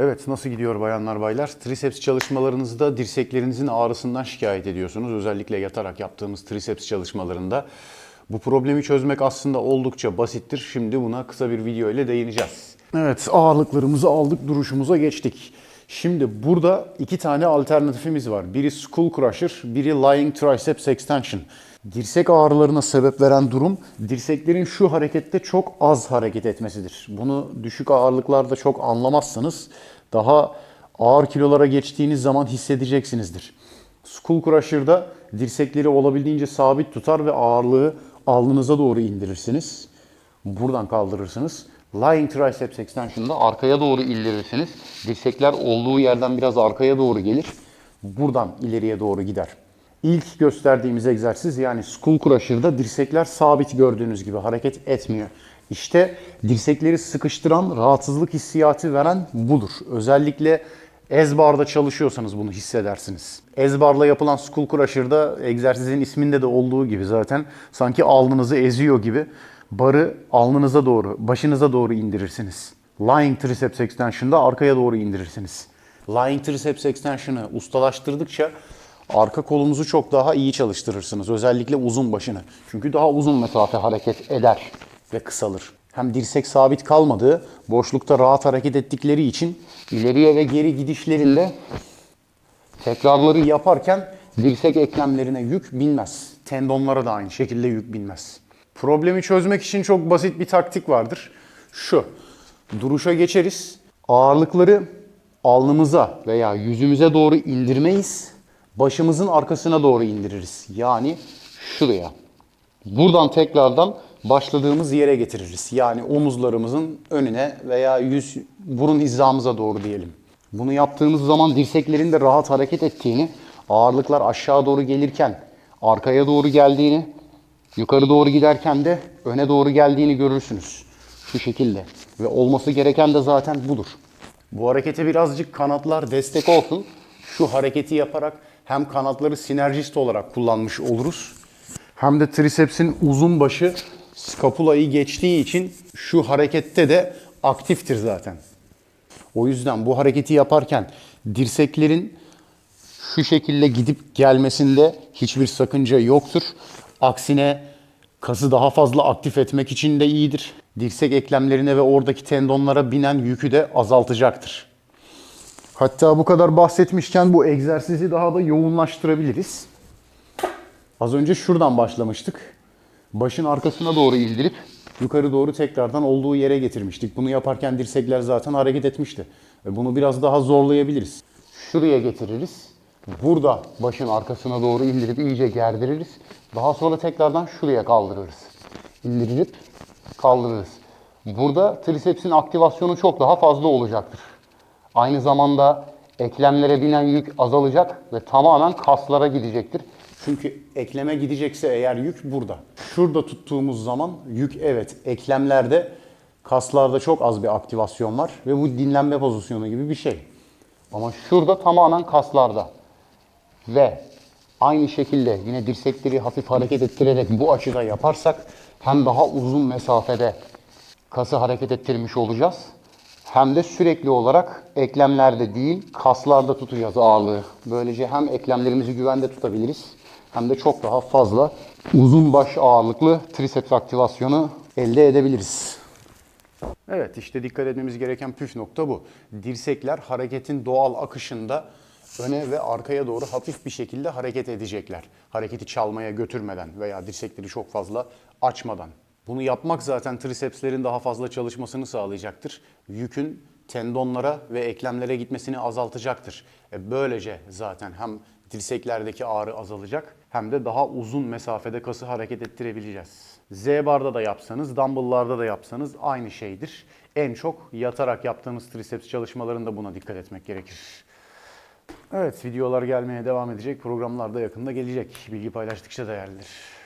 Evet nasıl gidiyor bayanlar baylar? Triceps çalışmalarınızda dirseklerinizin ağrısından şikayet ediyorsunuz. Özellikle yatarak yaptığımız triceps çalışmalarında. Bu problemi çözmek aslında oldukça basittir. Şimdi buna kısa bir video ile değineceğiz. Evet ağırlıklarımızı aldık duruşumuza geçtik. Şimdi burada iki tane alternatifimiz var. Biri Skull Crusher, biri Lying Triceps Extension. Dirsek ağrılarına sebep veren durum dirseklerin şu harekette çok az hareket etmesidir. Bunu düşük ağırlıklarda çok anlamazsanız daha ağır kilolara geçtiğiniz zaman hissedeceksinizdir. Skull Crusher'da dirsekleri olabildiğince sabit tutar ve ağırlığı alnınıza doğru indirirsiniz. Buradan kaldırırsınız. Lying Triceps Extension'da arkaya doğru indirirsiniz. Dirsekler olduğu yerden biraz arkaya doğru gelir. Buradan ileriye doğru gider. İlk gösterdiğimiz egzersiz yani Skull Crusher'da dirsekler sabit gördüğünüz gibi hareket etmiyor. İşte dirsekleri sıkıştıran, rahatsızlık hissiyatı veren budur. Özellikle ezbarda çalışıyorsanız bunu hissedersiniz. Ezbarla yapılan Skull Crusher'da egzersizin isminde de olduğu gibi zaten sanki alnınızı eziyor gibi barı alnınıza doğru, başınıza doğru indirirsiniz. Lying Triceps Extension'da arkaya doğru indirirsiniz. Lying Triceps Extension'ı ustalaştırdıkça arka kolunuzu çok daha iyi çalıştırırsınız. Özellikle uzun başını. Çünkü daha uzun mesafe hareket eder ve kısalır. Hem dirsek sabit kalmadığı, boşlukta rahat hareket ettikleri için ileriye ve geri gidişlerinde tekrarları yaparken dirsek eklemlerine yük binmez. Tendonlara da aynı şekilde yük binmez. Problemi çözmek için çok basit bir taktik vardır. Şu, duruşa geçeriz. Ağırlıkları alnımıza veya yüzümüze doğru indirmeyiz. Başımızın arkasına doğru indiririz. Yani şuraya. Buradan tekrardan başladığımız yere getiririz. Yani omuzlarımızın önüne veya yüz burun hizamıza doğru diyelim. Bunu yaptığımız zaman dirseklerin de rahat hareket ettiğini, ağırlıklar aşağı doğru gelirken arkaya doğru geldiğini, yukarı doğru giderken de öne doğru geldiğini görürsünüz. Şu şekilde. Ve olması gereken de zaten budur. Bu harekete birazcık kanatlar destek olsun. Şu hareketi yaparak hem kanatları sinerjist olarak kullanmış oluruz. Hem de tricepsin uzun başı skapulayı geçtiği için şu harekette de aktiftir zaten. O yüzden bu hareketi yaparken dirseklerin şu şekilde gidip gelmesinde hiçbir sakınca yoktur. Aksine kası daha fazla aktif etmek için de iyidir. Dirsek eklemlerine ve oradaki tendonlara binen yükü de azaltacaktır. Hatta bu kadar bahsetmişken bu egzersizi daha da yoğunlaştırabiliriz. Az önce şuradan başlamıştık. Başın arkasına doğru indirip yukarı doğru tekrardan olduğu yere getirmiştik. Bunu yaparken dirsekler zaten hareket etmişti. Bunu biraz daha zorlayabiliriz. Şuraya getiririz. Burada başın arkasına doğru indirip iyice gerdiririz. Daha sonra tekrardan şuraya kaldırırız. İndirip kaldırırız. Burada tricepsin aktivasyonu çok daha fazla olacaktır. Aynı zamanda eklemlere binen yük azalacak ve tamamen kaslara gidecektir. Çünkü ekleme gidecekse eğer yük burada. Şurada tuttuğumuz zaman yük evet eklemlerde kaslarda çok az bir aktivasyon var ve bu dinlenme pozisyonu gibi bir şey. Ama şurada tamamen kaslarda. Ve aynı şekilde yine dirsekleri hafif hareket ettirerek bu açıda yaparsak hem daha uzun mesafede kası hareket ettirmiş olacağız. Hem de sürekli olarak eklemlerde değil kaslarda tutacağız ağırlığı. Böylece hem eklemlerimizi güvende tutabiliriz hem de çok daha fazla uzun baş ağırlıklı triceps aktivasyonu elde edebiliriz. Evet işte dikkat etmemiz gereken püf nokta bu. Dirsekler hareketin doğal akışında öne ve arkaya doğru hafif bir şekilde hareket edecekler. Hareketi çalmaya götürmeden veya dirsekleri çok fazla açmadan. Bunu yapmak zaten tricepslerin daha fazla çalışmasını sağlayacaktır. Yükün tendonlara ve eklemlere gitmesini azaltacaktır. E böylece zaten hem dirseklerdeki ağrı azalacak hem de daha uzun mesafede kası hareket ettirebileceğiz. Z barda da yapsanız, dumbbell'larda da yapsanız aynı şeydir. En çok yatarak yaptığımız triceps çalışmalarında buna dikkat etmek gerekir. Evet videolar gelmeye devam edecek. Programlar da yakında gelecek. Bilgi paylaştıkça değerlidir.